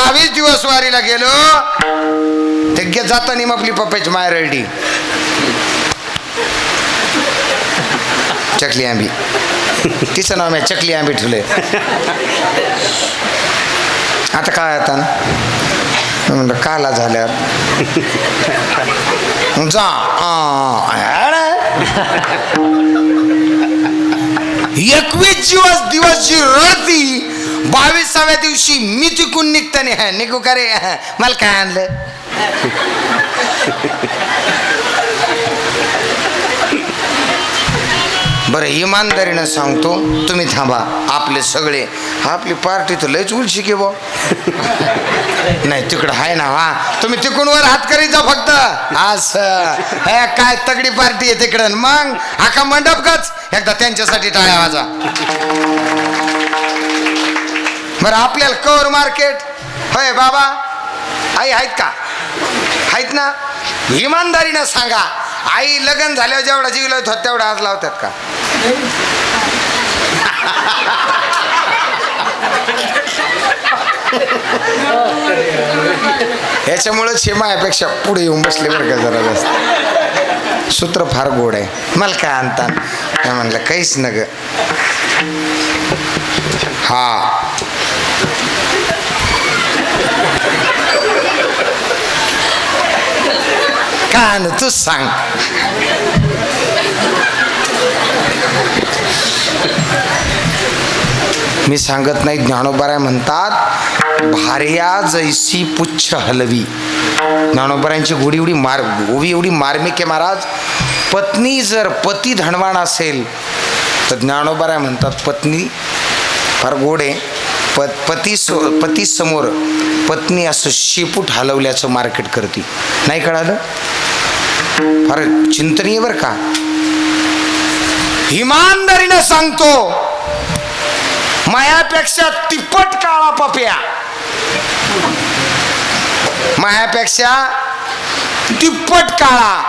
बावीस दिवस वारीला गेलो ते जातानी मग आपली पप्पाची माय रडली. चकली आंबी. तिचं नाव मी चकली आंबी ठेवले आता काय आता? म्हणलं काला झाल्यावर. जा आ, एकवीस दिवस दिवस जी रडती बावीसाव्या दिवशी मी तिकून निघताने. हा, निघू का रे? हा, मला काय आणलं? बरं इमानदारीनं सांगतो तुम्ही थांबा. आपले सगळे आपली पार्टी तर लयच उलशी की बो. नाही तिकडं आहे ना हा. तुम्ही तिकडून वर हात करीत जा फक्त. अस. काय तगडी पार्टी आहे तिकडं. मग आका मंडप कच एकदा त्यांच्यासाठी टाळ्या वाजा. बरं आपल्याला कवर मार्केट. होय बाबा. आई आहेत का? आहेत ना? इमानदारीनं सांगा. आई लग्न झाल्यावर जेवढा जीव लावत तेवढा आज लावतात का? याच्यामुळे हे पुढे येऊन बसले बरं का जरा जास्त. सूत्र फार गोड आहे. मला काय आणता? म्हणलं काहीच न ग हा. काय आण तूच सांग मी सांगत नाही ज्ञानोबाराय म्हणतात भार्या जैसी पुच्छ हलवी. ज्ञानोबारायांची गोडी एवढी मार गोवी एवढी मार्मिक आहे महाराज. पत्नी जर पती धनवान असेल तर ज्ञानोबाराय म्हणतात पत्नी फार गोड आहे. प पती सो पती समोर पत्नी असं शेपूट हलवल्याचं मार्केट करते. नाही कळालं? फार चिंतनीय बर का? इमानदारीनं सांगतो मायापेक्षा तिप्पट काळा पप्या. मायापेक्षा तिप्पट काळा.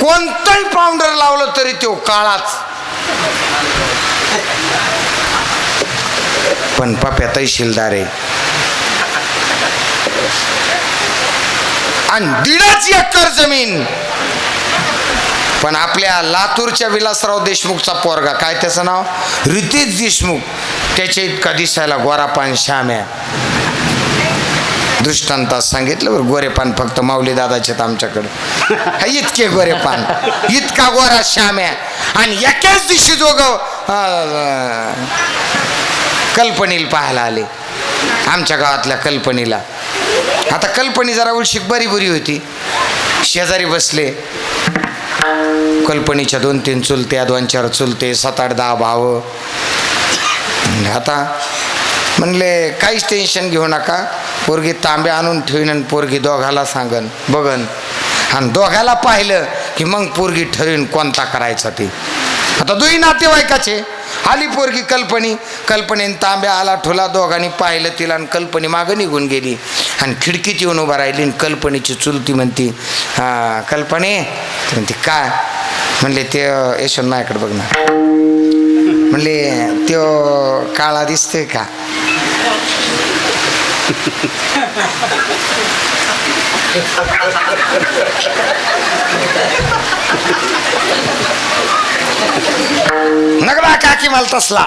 कोणतंही पावडर लावलं तरी तो काळाच. पण पप्या तहसीलदार आहे. आणि दीडच एकर जमीन. पण आपल्या लातूरच्या विलासराव देशमुखचा पोरगा काय त्याचं नाव? रितेश देशमुख. त्याच्या इतका दिसायला गोरापान श्याम्या. दृष्टांतात सांगितलं बरं गोरेपान फक्त माऊली दादाचे आमच्याकडे. इतके गोरेपान. इतका गोरा श्याम्या. आणि एकाच दिवशी दोघं कल्पनीला पाहायला आले. आमच्या गावातल्या कल्पनीला. आता कल्पनी जरा उलशिक बरी बुरी होती. शेजारी बसले. कल्पनीच्या दोन तीन चुलत्या दोन चार चुलते सात आठ दहा भाव. आता म्हणले काहीच टेन्शन घेऊ नका. पोरगी तांबे आणून ठेवीन आणि पोरगी दोघाला सांगन बघन. आणि दोघाला पाहिलं की मग पोरगी ठरवीन कोणता करायचा ते. आता दुई नातेवाईकाचे. आली पोरगी कल्पनी. कल्पनेनं तांब्या आला ठोला दोघांनी पाहिलं तिला आणि कल्पनी मागं निघून गेली. आणि खिडकीत येऊन उभा राहिली आणि कल्पनेची चुलती म्हणती हा कल्पने? म्हणते काय? म्हणले ते यशवंत नायकडं बघ ना. म्हणले त्यो काळा दिसतोय का? नग बा काकी मला तसला.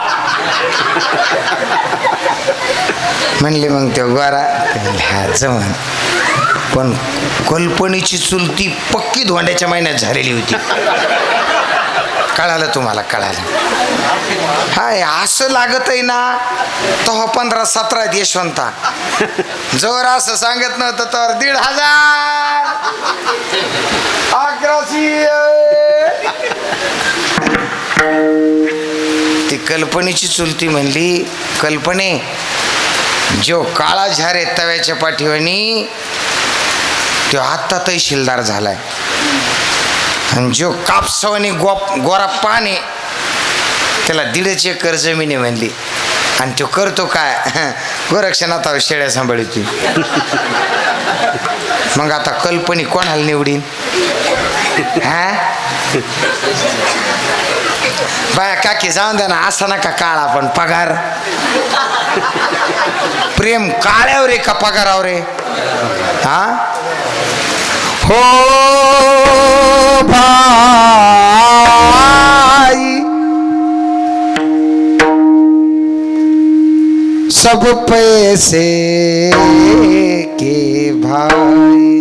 म्हणले मग त्यो गोरा ते हा जमन पण कल्पनेची चुलती पक्की धोंड्याच्या महिन्यात झालेली होती. कळालं तुम्हाला कळालं. हाय असं लागत आहे ना तो पंधरा सतरा यशवंता जर असं सांगत नव्हतं तर दीड हजार. अकराशे. कल्पनेची चुलती म्हणली कल्पने जो काळा झारे तव्याच्या पाठीवानी तो आत्ता तहसीलदार झालाय. आणि जो कापसवानी गोप गोरा पाने त्याला दीडच एकर जमीन आहे म्हणली. आणि तो करतो काय? गोरक्षणात शेळ्या सांभाळती. मग आता कल्पनी कोणाला निवडीन? हा? बाया काकी जाऊन द्या ना असा नका काळा पण पगार. प्रेम काळ्यावर रे का पगारावर रे हा? हो भाई. सब पैसे के भाई.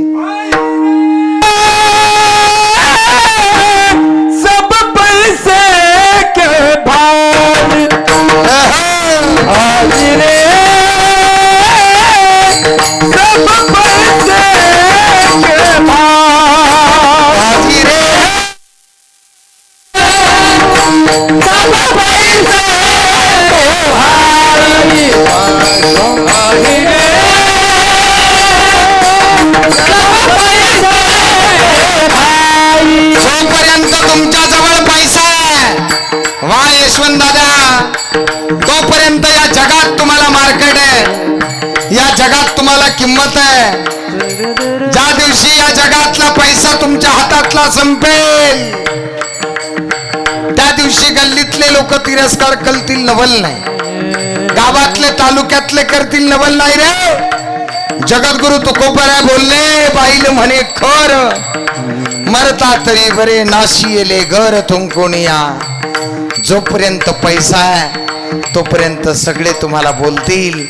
तोपर्यंत या जगात तुम्हाला मार्केट आहे. या जगात तुम्हाला किंमत आहे. ज्या दिवशी या जगातला पैसा तुमच्या हातातला संपेल त्या दिवशी गल्लीतले लोक तिरस्कार करतील नवल नाही. गावातले तालुक्यातले करतील नवल नाही रे. जगद्गुरु तुकोपर्या बोलले पाहिलं म्हणे खर. मरता तरी बरे नाशी येले घर तुमकोनिया जोपर्यंत पैसा आहे तोपर्यंत सगळे तुम्हाला बोलतील.